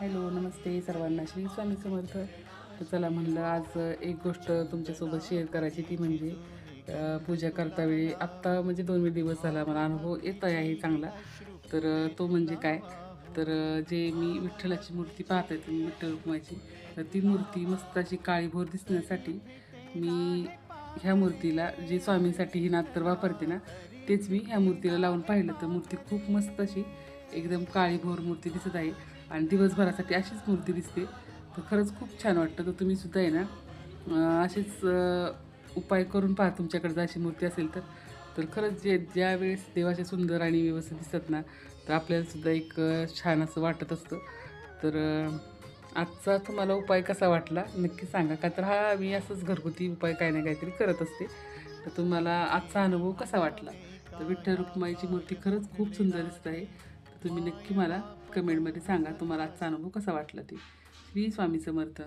Hello नमस्ते सर्वांना. श्री स्वामी समर्थ. तर चला म्हणलं आज एक गोष्ट तुमच्यासोबत शेअर करायची ती म्हणजे पूजा करता वेळी. आत्ता म्हणजे दोन दिवस झाला मला अनुभव येत आहे चांगला. तर तो म्हणजे काय? तर जे मी विठ्ठलाची मूर्ती पाहत आहे तुम्ही विठ्ठल रुक्माची तर ती मूर्ती मस्त अशी काळीभोर दिसण्यासाठी मी ह्या मूर्तीला जे स्वामींसाठी ही नात तर वापरते ना तेच मी ह्या मूर्तीला लावून पाहिलं. तर मूर्ती खूप मस्त अशी एकदम काळीभोर मूर्ती दिसत आहे आणि दिवसभरासाठी अशीच मूर्ती दिसते. तर खरंच खूप छान वाटतं. तर तुम्ही सुद्धा आहे ना असेच उपाय करून पहा तुमच्याकडे जर अशी मूर्ती असेल तर. तर खरंच जे ज्या वेळेस देवाचे सुंदर आणि व्यवस्थित दिसतात ना तर आपल्यालासुद्धा एक छान असं वाटत असतं. तर आजचा तुम्हाला उपाय कसा वाटला नक्की सांगा. का तर हा मी असंच घरगुती उपाय काही ना काहीतरी करत असते. तर तुम्हाला आजचा अनुभव कसा वाटला? तर विठ्ठल रुक्माईची मूर्ती खरंच खूप सुंदर दिसत आहे. तुम्ही नक्की मला कमेंटमध्ये सांगा तुम्हाला आजचा अनुभव कसा वाटला ते. श्री स्वामी समर्थ.